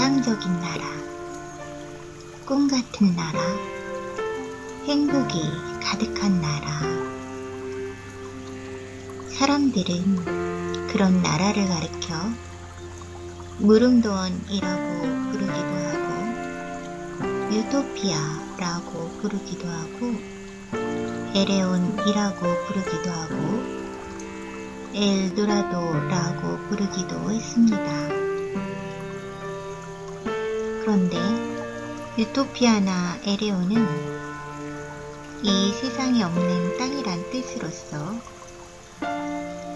이상적인 나라, 꿈 같은 나라, 행복이 가득한 나라. 사람들은 그런 나라를 가리켜 무릉도원이라고 부르기도 하고, 유토피아라고 부르기도 하고, 에레온이라고 부르기도 하고, 엘도라도라고 부르기도 했습니다. 그런데 유토피아나 에레온은 이 세상에 없는 땅이란 뜻으로서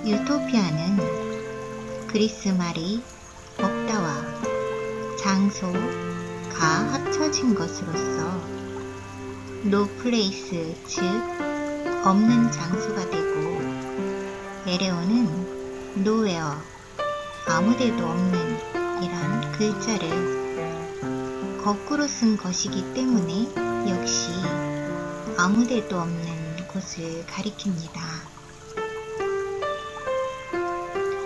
유토피아는 그리스 말이 없다와 장소 가 합쳐진 것으로서 노플레이스 즉 없는 장소가 되고 에레온은 노웨어 아무데도 없는 이란 글자를 거꾸로 쓴 것이기 때문에 역시 아무데도 없는 곳을 가리킵니다.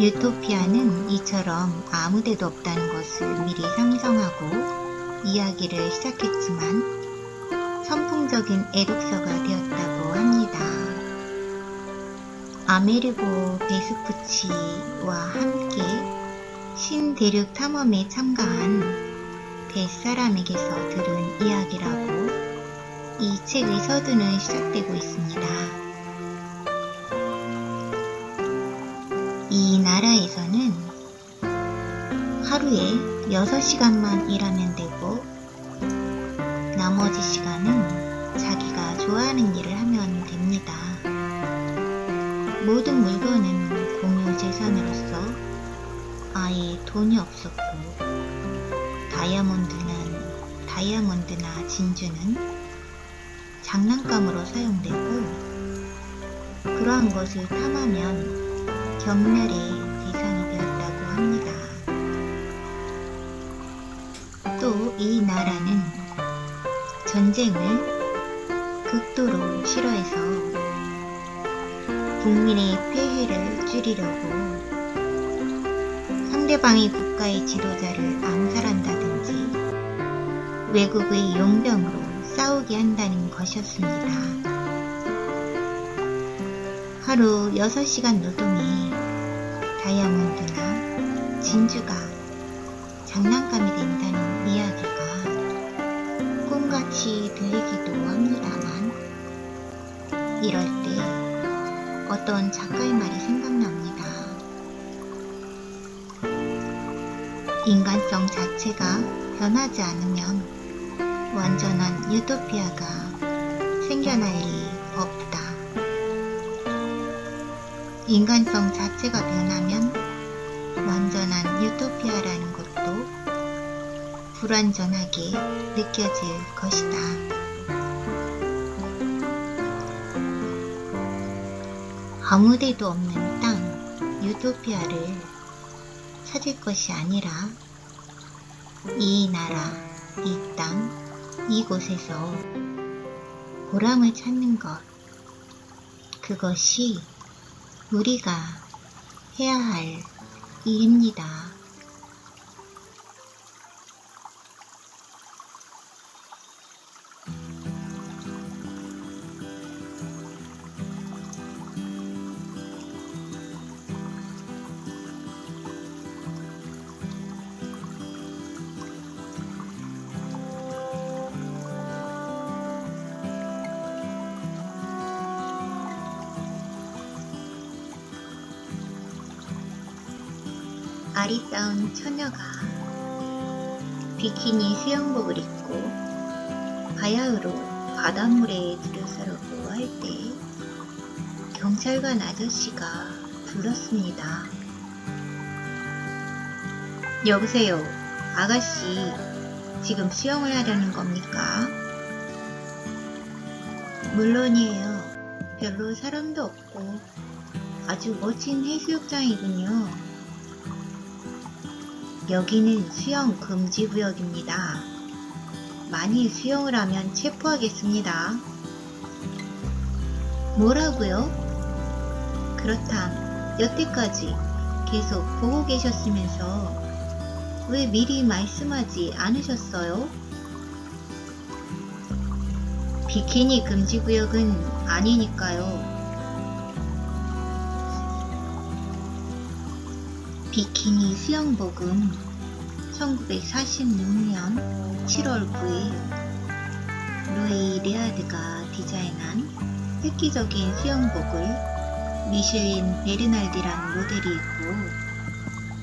유토피아는 이처럼 아무데도 없다는 것을 미리 상정하고 이야기를 시작했지만 선풍적인 애독서가 되었다고 합니다. 아메르고 베스푸치와 함께 신대륙 탐험에 참가한 뱃사람에게서 들은 이야기라고 이 책의 서두는 시작되고 있습니다. 이 나라에서는 하루에 6시간만 일하면 되고 나머지 시간은 자기가 좋아하는 일을 하면 됩니다. 모든 물건은 공유 재산으로서 아예 돈이 없었고 다이아몬드는 다이아몬드나 진주는 장난감으로 사용되고 그러한 것을 탐하면 경멸의 대상이 되었다고 합니다. 또 이 나라는 전쟁을 극도로 싫어해서 국민의 폐해를 줄이려고 상대방의 국가의 지도자를 암살한다든지 외국의 용병으로 싸우게 한다는 것이었습니다. 하루 6시간 노동에 다이아몬드나 진주가 장난감이 된다는 이야기가 꿈같이 들리기도 합니다만 이럴 때 어떤 작가의 말이 생각납니다. 인간성 자체가 변하지 않으면 완전한 유토피아가 생겨날 리 없다. 인간성 자체가 변하면 완전한 유토피아라는 것도 불완전하게 느껴질 것이다. 아무 데도 없는 땅, 유토피아를 찾을 것이 아니라 이 나라, 이 땅, 이곳에서 보람을 찾는 것. 그것이 우리가 해야 할 일입니다. 아리따운 처녀가 비키니 수영복을 입고 바야흐로 바닷물에 들어서려고 할 때 경찰관 아저씨가 불렀습니다. 여보세요, 아가씨. 지금 수영을 하려는 겁니까? 물론이에요. 별로 사람도 없고 아주 멋진 해수욕장이군요. 여기는 수영 금지 구역입니다. 만일 수영을 하면 체포하겠습니다. 뭐라고요? 그렇담 여태까지 계속 보고 계셨으면서 왜 미리 말씀하지 않으셨어요? 비키니 금지 구역은 아니니까요. 비키니 수영복은 1946년 7월 9일 루이 레아드가 디자인한 획기적인 수영복을 미슐린 베르날디라는 모델이 입고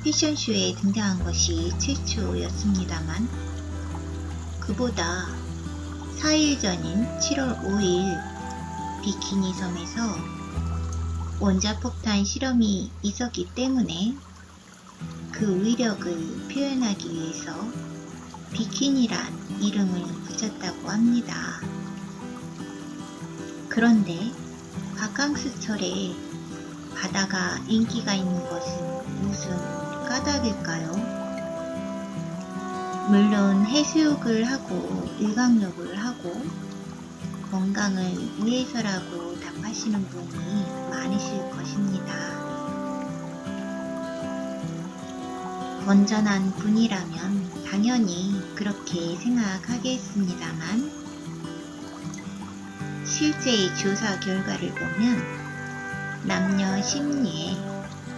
패션쇼에 등장한 것이 최초였습니다만 그보다 4일 전인 7월 5일 비키니 섬에서 원자폭탄 실험이 있었기 때문에 그 위력을 표현하기 위해서 비키니란 이름을 붙였다고 합니다. 그런데 바캉스철에 바다가 인기가 있는 것은 무슨 까닭일까요? 물론 해수욕을 하고 일광욕을 하고 건강을 위해서라고 답하시는 분이 많으실 것입니다. 건전한 분이라면 당연히 그렇게 생각하겠습니다만 실제의 조사 결과를 보면 남녀 심리에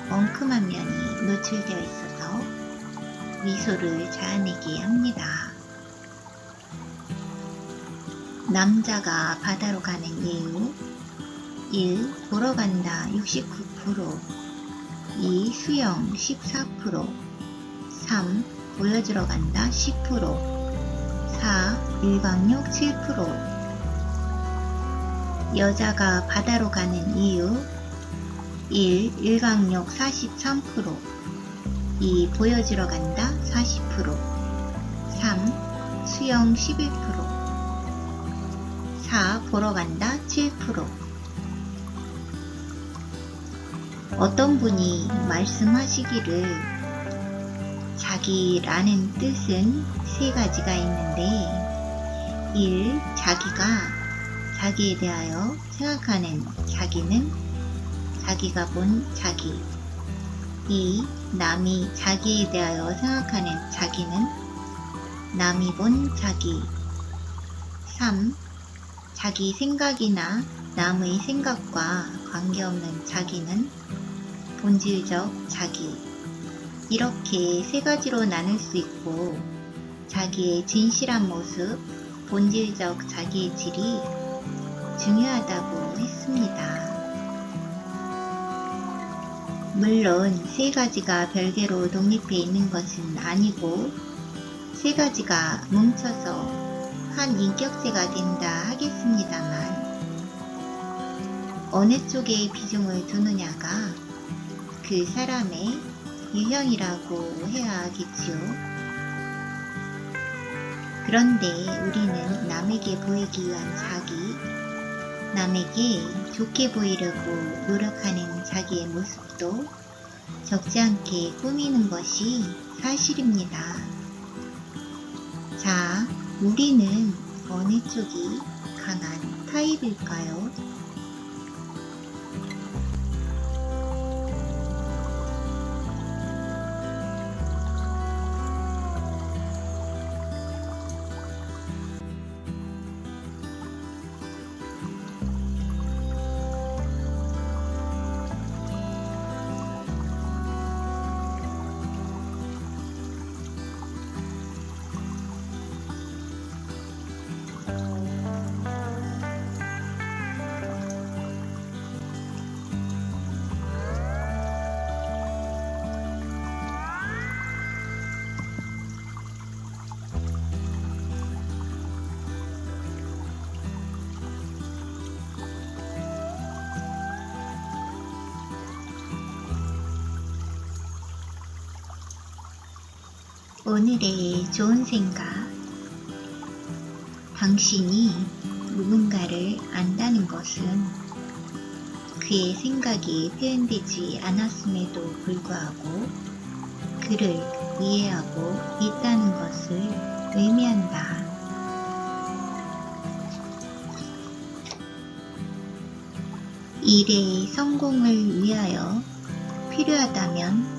엉큼한 면이 노출되어 있어서 미소를 자아내게 합니다. 남자가 바다로 가는 이유 1. 보러 간다 69% 2. 수영 14% 3. 보여주러 간다 10% 4. 일광욕 7% 여자가 바다로 가는 이유 1. 일광욕 43% 2. 보여주러 간다 40% 3. 수영 11% 4. 보러 간다 7% 어떤 분이 말씀하시기를 자기라는 뜻은 세 가지가 있는데 1. 자기가 자기에 대하여 생각하는 자기는 자기가 본 자기 2. 남이 자기에 대하여 생각하는 자기는 남이 본 자기 3. 자기 생각이나 남의 생각과 관계없는 자기는 본질적 자기 이렇게 세 가지로 나눌 수 있고 자기의 진실한 모습, 본질적 자기의 질이 중요하다고 했습니다. 물론 세 가지가 별개로 독립해 있는 것은 아니고 세 가지가 뭉쳐서 한 인격체가 된다 하겠습니다만 어느 쪽에 비중을 두느냐가 그 사람의 유형이라고 해야 하겠지요. 그런데 우리는 남에게 보이기 위한 자기, 남에게 좋게 보이려고 노력하는 자기의 모습도 적지 않게 꾸미는 것이 사실입니다. 자, 우리는 어느 쪽이 강한 타입일까요? 오늘의 좋은 생각. 당신이 누군가를 안다는 것은 그의 생각이 표현되지 않았음에도 불구하고 그를 이해하고 있다는 것을 의미한다. 일의 성공을 위하여 필요하다면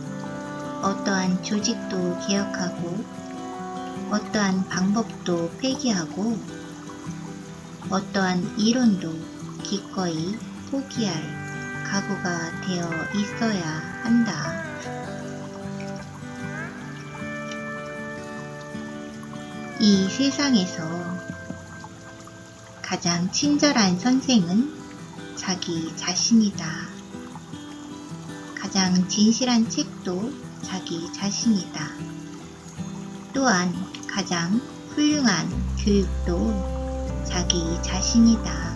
어떠한 조직도 개혁하고 어떠한 방법도 폐기하고 어떠한 이론도 기꺼이 포기할 각오가 되어 있어야 한다. 이 세상에서 가장 친절한 선생은 자기 자신이다. 가장 진실한 책도 자기 자신이다. 또한 가장 훌륭한 교육도 자기 자신이다.